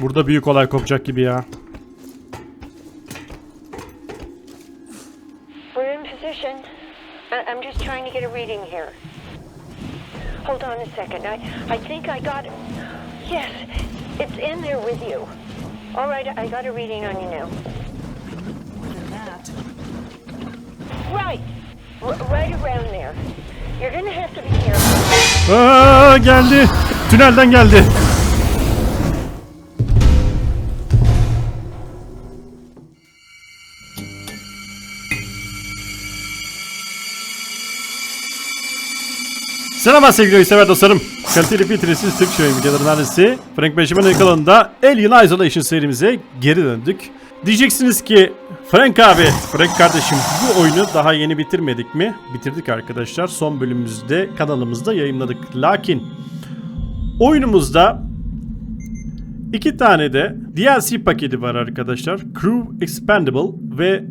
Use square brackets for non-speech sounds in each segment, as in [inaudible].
Burada büyük olay kopacak gibi ya. We're in position. I'm just trying to get a reading here. Hold on a second. I, I think I got it. Yes, it's in there with you. All right, I got a reading on you now. Right, right around there. You're gonna have to be careful. Aa, geldi. Tünelden geldi. Selam sevgili sever dostlarım. Kaliteli filtresiz Türk şöyle videolarından birisi. Frank Benjamin kanalında Alien Isolation serimize geri döndük. Diyeceksiniz ki Frank abi, Frank kardeşim bu oyunu daha yeni bitirmedik mi? Bitirdik arkadaşlar. Son bölümümüzde kanalımızda yayınladık. Lakin oyunumuzda iki tane de DLC paketi var arkadaşlar. Crew Expendable ve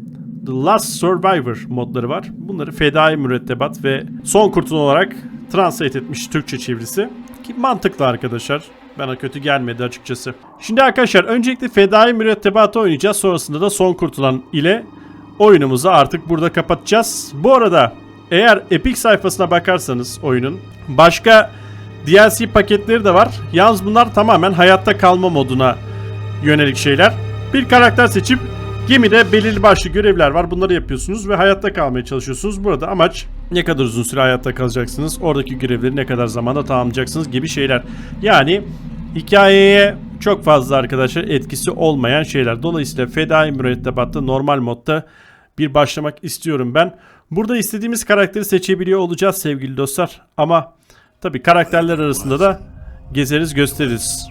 The Last Survivor modları var. Bunları fedai mürettebat ve son kurtun olarak translate etmiş Türkçe çevirisi. Ki mantıklı arkadaşlar. Bana kötü gelmedi açıkçası. Şimdi arkadaşlar öncelikle fedai mürettebatı oynayacağız. Sonrasında da son kurtulan ile oyunumuzu artık burada kapatacağız. Bu arada eğer Epic sayfasına bakarsanız oyunun başka DLC paketleri de var. Yalnız bunlar tamamen hayatta kalma moduna yönelik şeyler. Bir karakter seçip gemide belirli başlı görevler var. Bunları yapıyorsunuz ve hayatta kalmaya çalışıyorsunuz. Burada amaç ne kadar uzun süre hayatta kalacaksınız, oradaki görevleri ne kadar zamanda tamamlayacaksınız gibi şeyler. Yani hikayeye çok fazla arkadaşlar etkisi olmayan şeyler. Dolayısıyla fedai mürettebatta normal modda bir başlamak istiyorum ben. Burada istediğimiz karakteri seçebiliyor olacağız sevgili dostlar. Ama tabi karakterler arasında da gezeriz gösteririz.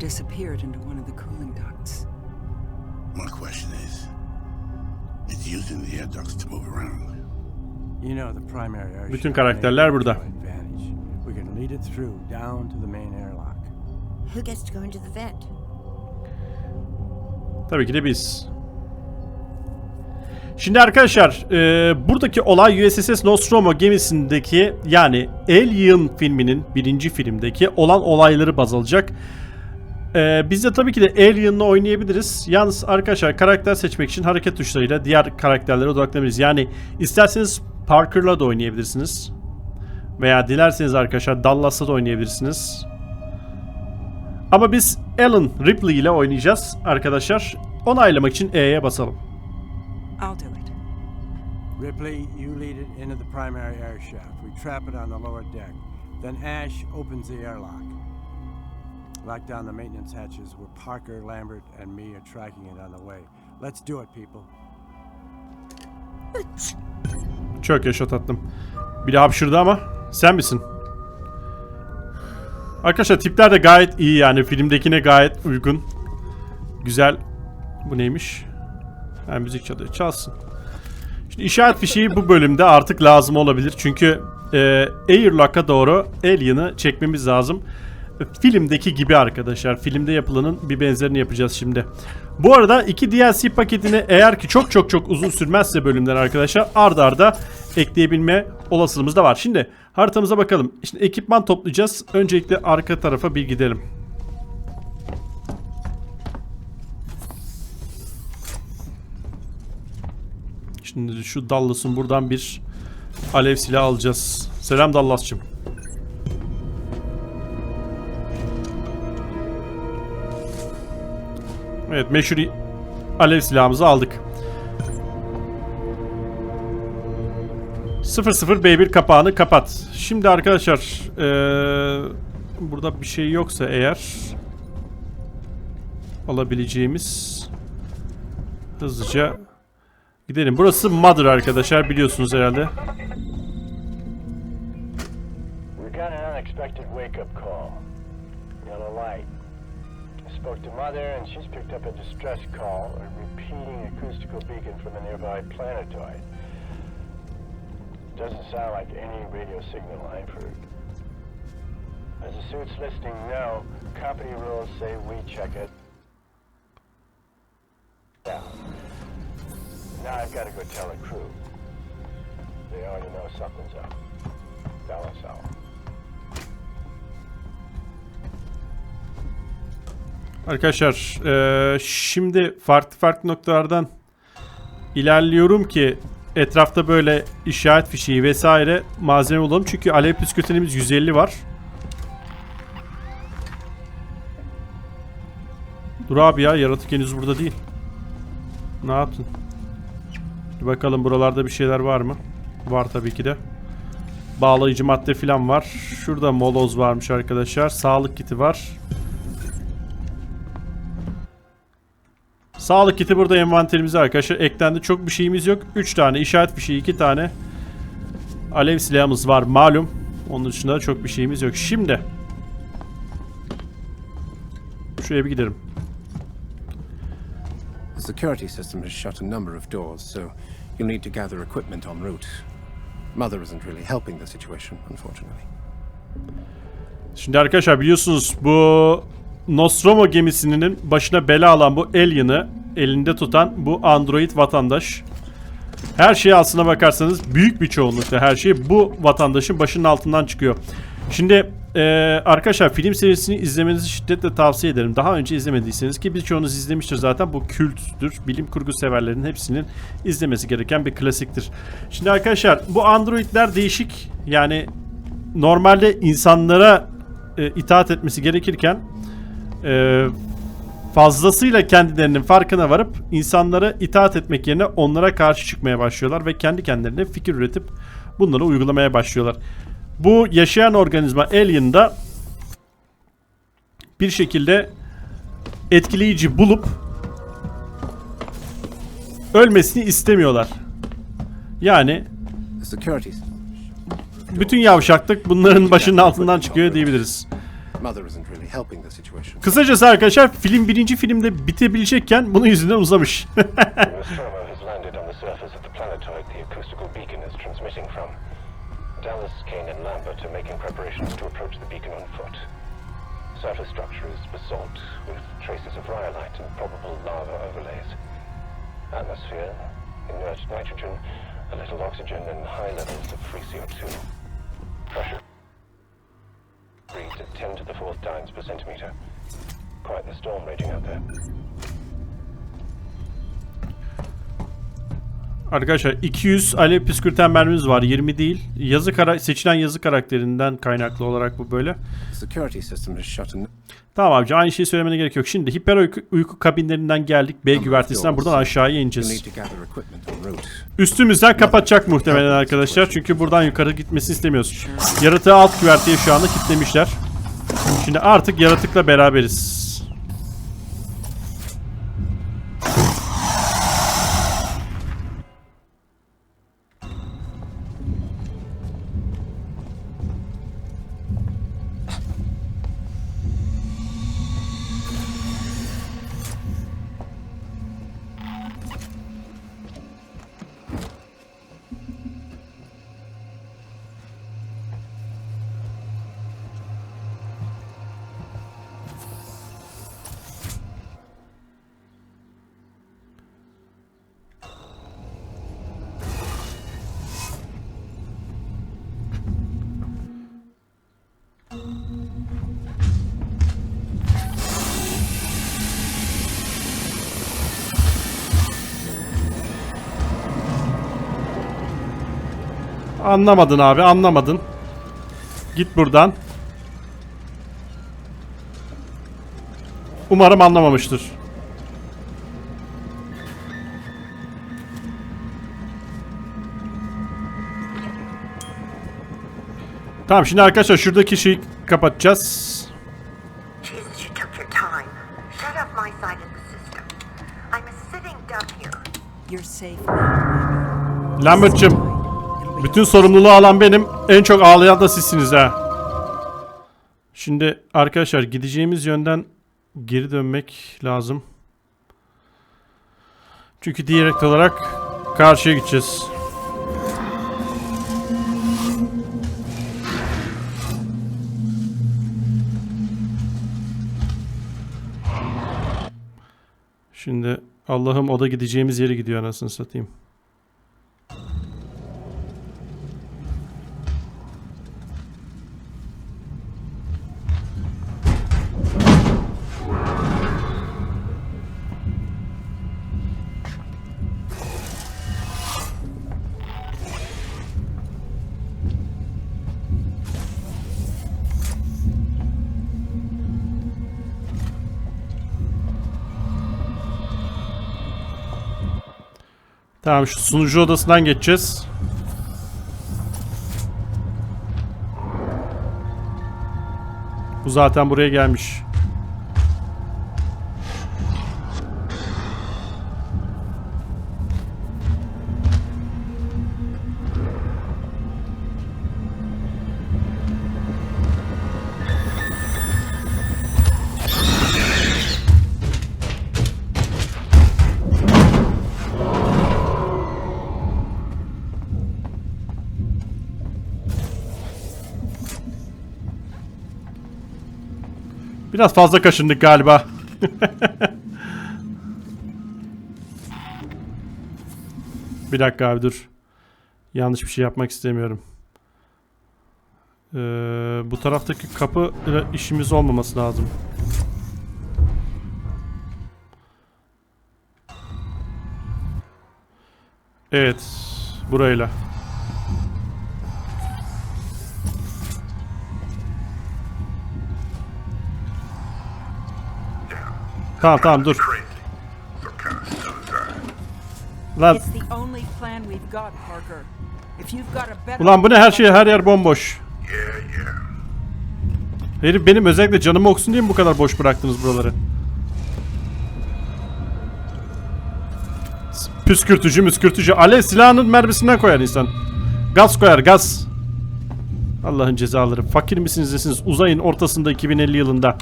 Disappeared into one of the cooling ducts. my question is, using the air ducts to move around. You know the primary airship. Bütün karakterler burada. have no advantage. We can lead it through down to the main airlock. Who gets to go into the vent? Tabii ki de biz. Şimdi arkadaşlar e, buradaki olay USS Nostromo gemisindeki yani Alien filminin birinci filmdeki olan olayları baz alacak. E, biz de tabii ki de Alien'la oynayabiliriz. Yalnız arkadaşlar karakter seçmek için hareket tuşlarıyla diğer karakterlere odaklanabiliriz. Yani isterseniz Parker'la da oynayabilirsiniz. Veya dilerseniz arkadaşlar Dallas'la da oynayabilirsiniz. Ama biz Alan Ripley ile oynayacağız arkadaşlar. Onaylamak için E'ye basalım. I'll do it. Ripley, you lead it into the primary air shaft. We trap it on the lower deck. Then Ash opens the airlock. Lock down the maintenance hatches where Parker, Lambert, and me are tracking it on the way. Let's do it, people. Çok yaşa tatlım. Bir de hapşırdı ama sen misin? Arkadaşlar tipler de gayet iyi yani filmdekine gayet uygun. Güzel. Bu neymiş? Ha, müzik çalıyor. Çalsın. Şimdi işaret fişeği bu bölümde artık lazım olabilir. Çünkü e, Airlock'a doğru Alien'ı çekmemiz lazım. Filmdeki gibi arkadaşlar. Filmde yapılanın bir benzerini yapacağız şimdi. Bu arada iki DLC paketini eğer ki çok çok çok uzun sürmezse bölümler arkadaşlar ard arda ekleyebilme olasılığımız da var. Şimdi haritamıza bakalım. Şimdi ekipman toplayacağız. Öncelikle arka tarafa bir gidelim. Şimdi şu Dallas'ın buradan bir alev silahı alacağız. Selam Dallas'cığım. Evet meşhur alev silahımızı aldık. 00 B1 kapağını kapat. Şimdi arkadaşlar eee, burada bir şey yoksa eğer alabileceğimiz hızlıca gidelim. Burası Mother arkadaşlar biliyorsunuz herhalde. We got an unexpected wake-up call. Yellow light. Spoke to Mother, and she's picked up a distress call, a repeating acoustical beacon from a nearby planetoid. Doesn't sound like any radio signal I've heard. As the suit's listing no, company rules say we check it down. Now I've got to go tell the crew. They already know something's up. Dallas out. Arkadaşlar eee, şimdi farklı farklı noktalardan ilerliyorum ki etrafta böyle işaret fişeği vesaire malzeme bulalım. Çünkü alev püskürtenimiz 150 var. Dur abi ya yaratık henüz burada değil. Ne yaptın? Bir bakalım buralarda bir şeyler var mı? Var tabii ki de. Bağlayıcı madde falan var. Şurada moloz varmış arkadaşlar. Sağlık kiti var. Sağlık kiti burada envanterimize arkadaşlar eklendi. Çok bir şeyimiz yok. 3 tane işaret fişeği, 2 tane alev silahımız var malum. Onun dışında da çok bir şeyimiz yok. Şimdi şuraya bir gidelim. The security system has shut a number of doors, so you'll need to gather equipment en route. Mother isn't really helping the situation, unfortunately. Şimdi arkadaşlar biliyorsunuz bu Nostromo gemisinin başına bela alan bu alien'ı elinde tutan bu android vatandaş. Her şey aslına bakarsanız büyük bir çoğunlukla her şey bu vatandaşın başının altından çıkıyor. Şimdi eee, arkadaşlar film serisini izlemenizi şiddetle tavsiye ederim. Daha önce izlemediyseniz ki birçoğunuz izlemiştir zaten bu kültdür. Bilim kurgu severlerin hepsinin izlemesi gereken bir klasiktir. Şimdi arkadaşlar bu androidler değişik. Yani normalde insanlara e, itaat etmesi gerekirken e, fazlasıyla kendilerinin farkına varıp insanlara itaat etmek yerine onlara karşı çıkmaya başlıyorlar ve kendi kendilerine fikir üretip bunları uygulamaya başlıyorlar. Bu yaşayan organizma Alien'da bir şekilde etkileyici bulup ölmesini istemiyorlar. Yani bütün yavşaklık bunların başının altından çıkıyor diyebiliriz. Kısacası arkadaşlar film birinci filmde bitebilecekken bunun yüzünden uzamış. [laughs] Nostromo has landed on the surface of the planetoid the acoustical beacon is transmitting from. Dallas, Kane, and Lambert are making preparations to approach the beacon on foot. Surface structure is basalt with traces of rhyolite and probable lava overlays. Atmosphere, inert nitrogen, a little oxygen, and high levels of free CO2. Pressure reads at 10 to the fourth times per centimeter. Quite the storm raging out there. Arkadaşlar 200 alev püskürten mermimiz var 20 değil. Yazı kara seçilen yazı karakterinden kaynaklı olarak bu böyle. Tamam abici aynı şeyi söylemene gerek yok. Şimdi hiper uyku, uyku kabinlerinden geldik. B güvertesinden buradan aşağıya ineceğiz. Üstümüzden kapatacak muhtemelen arkadaşlar. Çünkü buradan yukarı gitmesini istemiyoruz. Yaratığı alt güverteye şu anda kilitlemişler. Şimdi artık yaratıkla beraberiz. Anlamadın abi anlamadın. Git buradan. Umarım anlamamıştır. Tamam şimdi arkadaşlar şuradaki şeyi kapatacağız. Lambert'cığım bütün sorumluluğu alan benim. En çok ağlayan da sizsiniz ha. Şimdi arkadaşlar gideceğimiz yönden geri dönmek lazım. Çünkü direkt olarak karşıya gideceğiz. Şimdi Allah'ım o da gideceğimiz yere gidiyor anasını satayım. Tamam şu sunucu odasından geçeceğiz. Bu zaten buraya gelmiş. Biraz fazla kaşındık galiba. bir dakika abi dur. Yanlış bir şey yapmak istemiyorum. Ee, bu taraftaki kapı işimiz olmaması lazım. Evet, burayla. You've got a better ulan bu ne her şey her yer bomboş. Herif benim özellikle canımı oksun diye mi bu kadar boş bıraktınız buraları? Püskürtücü müskürtücü. Alev silahının mermisinden koyar insan. Gaz koyar gaz. Allah'ın cezaları. Fakir misiniz nesiniz? Uzayın ortasında 2050 yılında.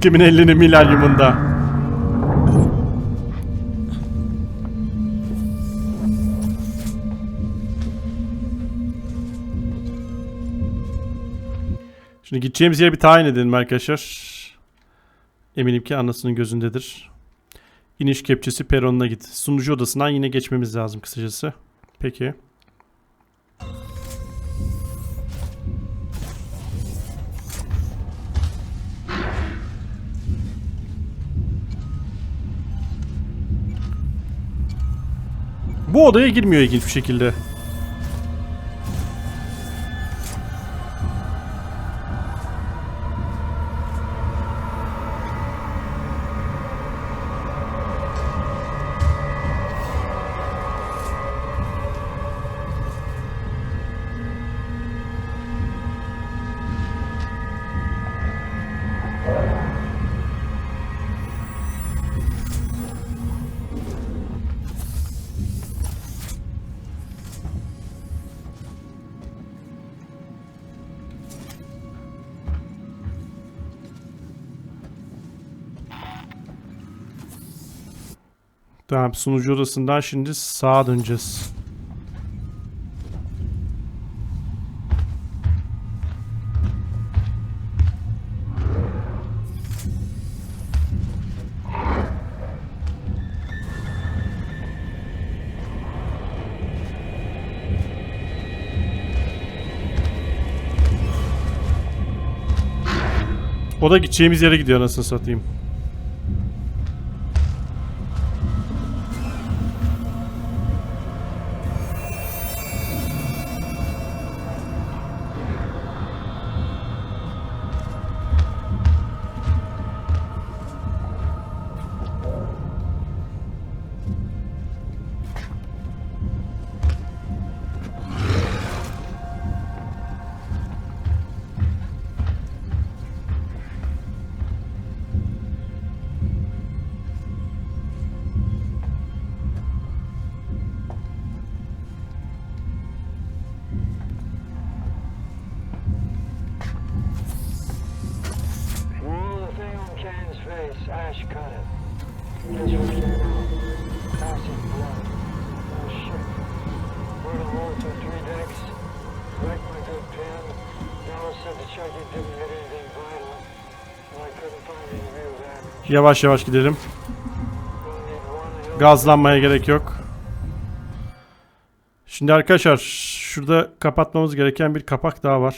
2050'nin milenyumunda. Şimdi gideceğimiz yeri bir tayin edelim arkadaşlar. Eminim ki anasının gözündedir. İniş kepçesi peronuna git. Sunucu odasından yine geçmemiz lazım kısacası. Peki. Bu odaya girmiyor ilginç bir şekilde. Tamam sunucu odasından şimdi sağa döneceğiz. O da gideceğimiz yere gidiyor anasını satayım. Face. Ash cut it. Guess what came out? Blood. Oh shit. Wrote a hole to three decks. Wrecked my good pen. Dallas said the Chucky didn't hit anything vital. And I couldn't find any real damage. Yavaş yavaş gidelim. Gazlanmaya gerek yok. Şimdi arkadaşlar şurada kapatmamız gereken bir kapak daha var.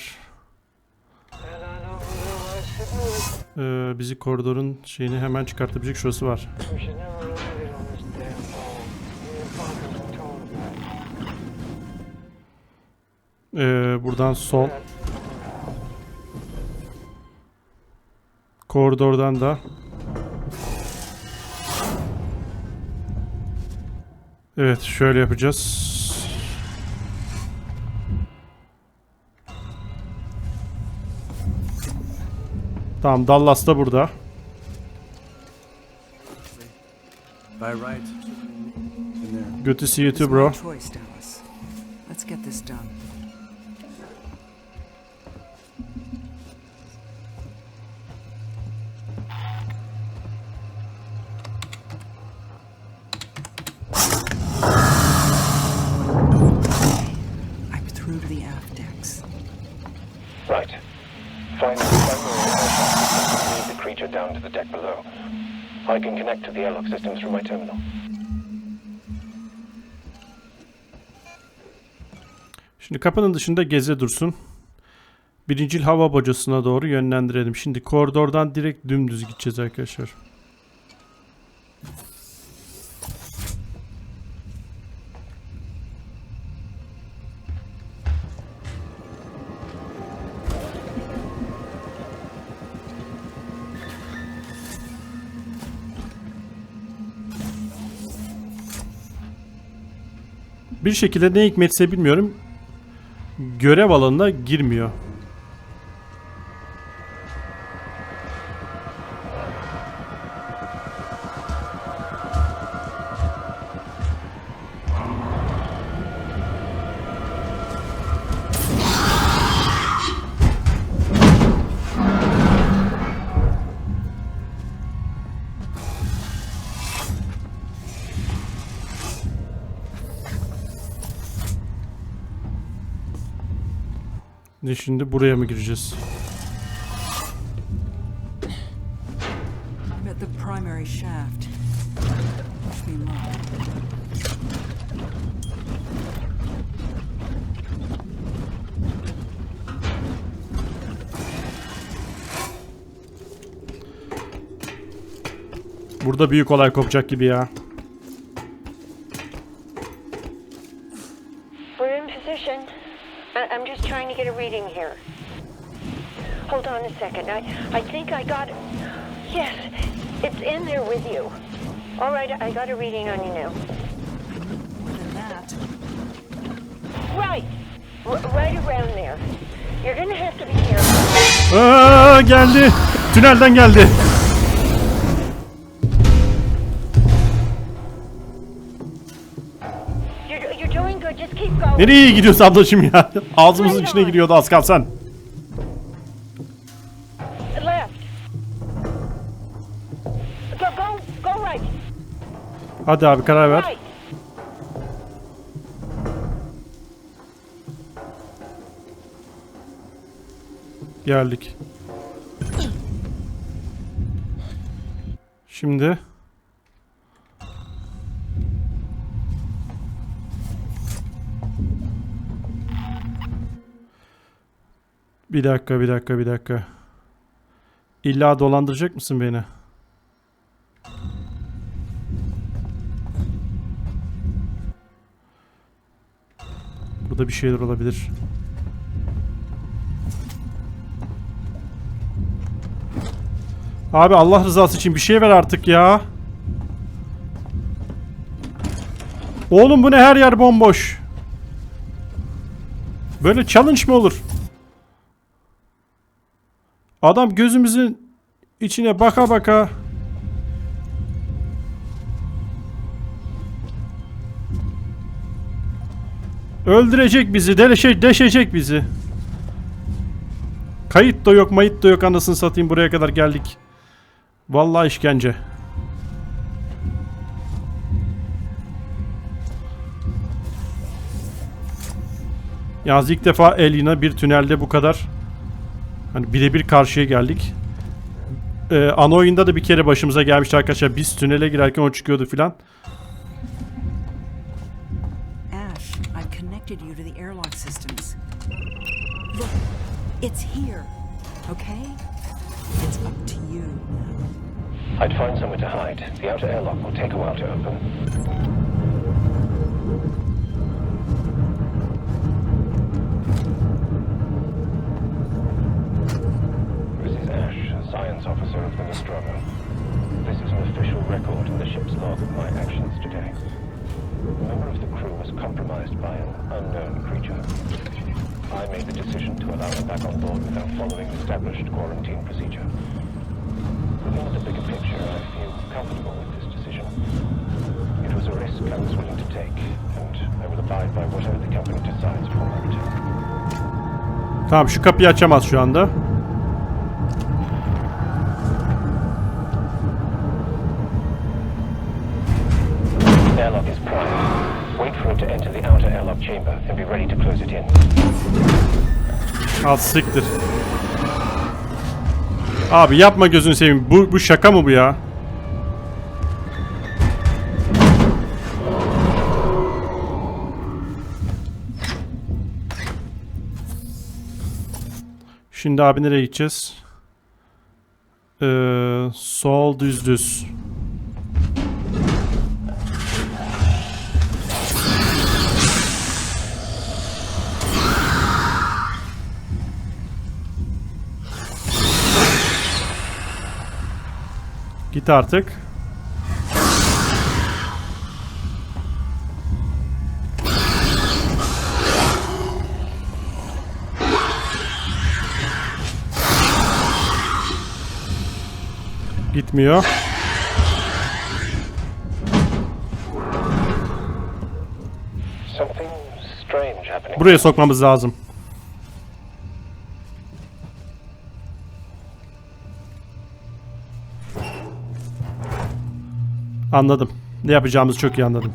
Ee, bizi koridorun şeyini hemen çıkartabilecek şurası var. Ee, buradan sol. Koridordan da. Evet şöyle yapacağız. Tamam Dallas da burada. By right. In there. Good to see you It's too my bro. Şimdi kapının dışında geze dursun. Birincil hava bacasına doğru yönlendirelim. Şimdi koridordan direkt dümdüz gideceğiz arkadaşlar. Bir şekilde ne hikmetse bilmiyorum. Görev alanına girmiyor. Ne şimdi buraya mı gireceğiz? Burada büyük olay kopacak gibi ya. Aa, geldi. Tünelden geldi. Nereye gidiyorsun ablacım ya? Ağzımızın içine giriyordu az kalsan. Left. Go, go, go right. Hadi abi karar ver. Geldik. Şimdi Bir dakika, bir dakika, bir dakika. İlla dolandıracak mısın beni? Burada bir şeyler olabilir. Abi Allah rızası için bir şey ver artık ya. Oğlum bu ne her yer bomboş. Böyle challenge mı olur? Adam gözümüzün içine baka baka öldürecek bizi, deleşe, deşecek bizi. Kayıt da yok, mayıt da yok anasını satayım buraya kadar geldik. Vallahi işkence. Yalnız ilk defa Elina bir tünelde bu kadar hani birebir karşıya geldik. Ee, ana oyunda da bir kere başımıza gelmişti arkadaşlar. Biz tünele girerken o çıkıyordu filan. İt's here. Okay? It's up to you now. I'd find somewhere to hide. The outer airlock will take a while to open. This is Ash, science officer of the Nostromo. This is an official record in the ship's log of my actions today. A member of the crew was compromised by an unknown creature. I made the decision to allow him back on board without following established quarantine procedure. Looking at the bigger picture, I feel comfortable with this decision. It was a risk I was willing to take, and I will abide by whatever the company decides for my return. Tamam şu kapıyı açamaz şu anda. Airlock is. Wait for it to enter the outer airlock chamber and be ready to close it in. Al siktir. Abi yapma gözünü seveyim. Bu, bu şaka mı bu ya? Şimdi abi nereye gideceğiz? Ee, sol düz düz. Git artık. Gitmiyor. Buraya sokmamız lazım. Anladım. Ne yapacağımızı çok iyi anladım.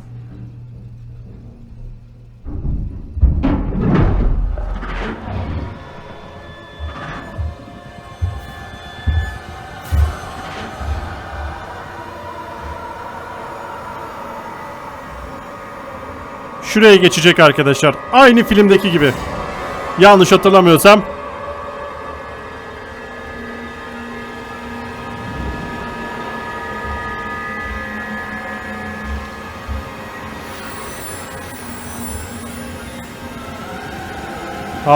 Şuraya geçecek arkadaşlar. Aynı filmdeki gibi. Yanlış hatırlamıyorsam.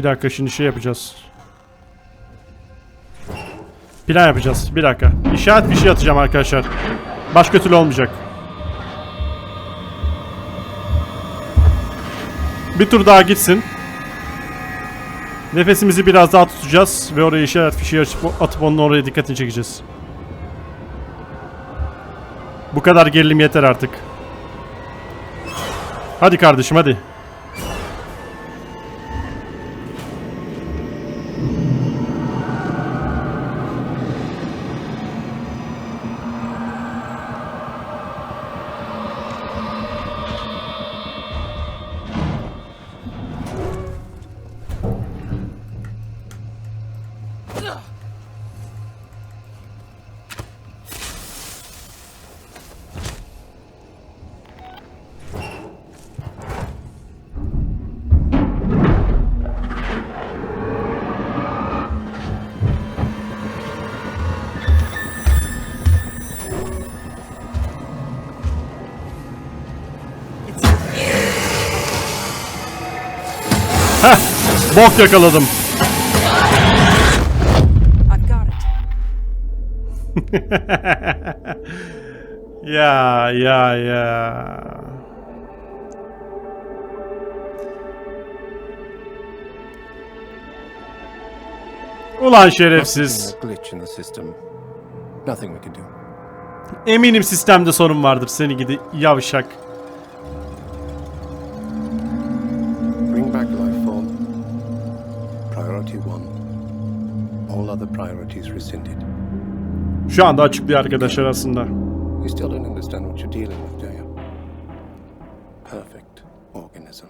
Bir dakika şimdi şey yapacağız. Plan yapacağız. Bir dakika. İşaret bir şey atacağım arkadaşlar. Başka türlü olmayacak. Bir tur daha gitsin. Nefesimizi biraz daha tutacağız ve oraya işaret fişeği açıp, atıp onun oraya dikkatini çekeceğiz. Bu kadar gerilim yeter artık. Hadi kardeşim hadi. Bok yakaladım. I've got it. [laughs] Ya ya ya. Ulan şerefsiz. A glitch in the system. Nothing we can do. Eminim sistemde sorun vardır seni gidi yavşak. All other priorities rescinded. Şu anda açıklıyor arkadaşlar aslında. You still don't understand what you're dealing with, do you? Perfect organism.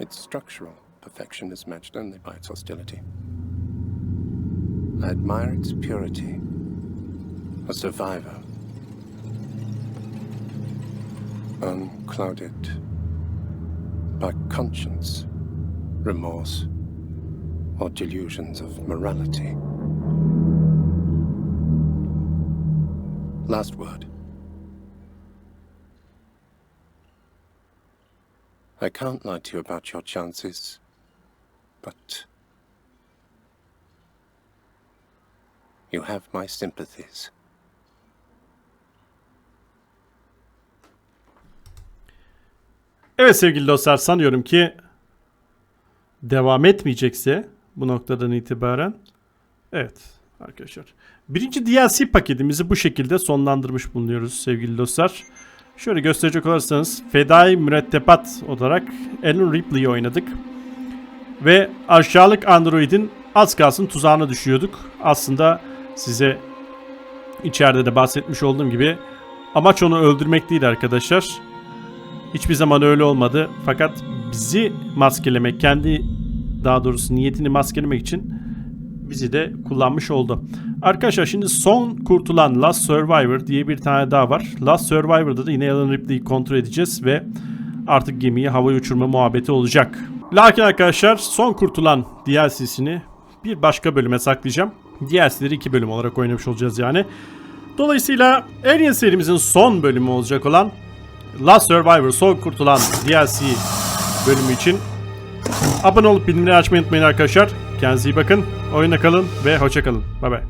It's structural perfection is matched only by its hostility. I admire its purity. A survivor. Unclouded by conscience, remorse, or delusions of morality. Last word. I can't lie to you about your chances, but you have my sympathies. Evet sevgili dostlar sanıyorum ki devam etmeyecekse bu noktadan itibaren evet arkadaşlar. Birinci DLC paketimizi bu şekilde sonlandırmış bulunuyoruz sevgili dostlar. Şöyle gösterecek olursanız Fedai Mürettebat olarak Alan Ripley'i oynadık. Ve aşağılık androidin az kalsın tuzağına düşüyorduk. Aslında size içeride de bahsetmiş olduğum gibi amaç onu öldürmek değil arkadaşlar. Hiçbir zaman öyle olmadı. Fakat bizi maskelemek, kendi daha doğrusu niyetini maskelemek için bizi de kullanmış oldu. Arkadaşlar şimdi son kurtulan Last Survivor diye bir tane daha var. Last Survivor'da da yine Alan Ripley'i kontrol edeceğiz ve artık gemiyi havaya uçurma muhabbeti olacak. Lakin arkadaşlar son kurtulan DLC'sini bir başka bölüme saklayacağım. DLC'leri iki bölüm olarak oynamış olacağız yani. Dolayısıyla Alien serimizin son bölümü olacak olan Last Survivor son kurtulan DLC bölümü için abone olup bildirimleri açmayı unutmayın arkadaşlar. Kendinize iyi bakın, oyuna kalın ve hoşça kalın. Bay bay.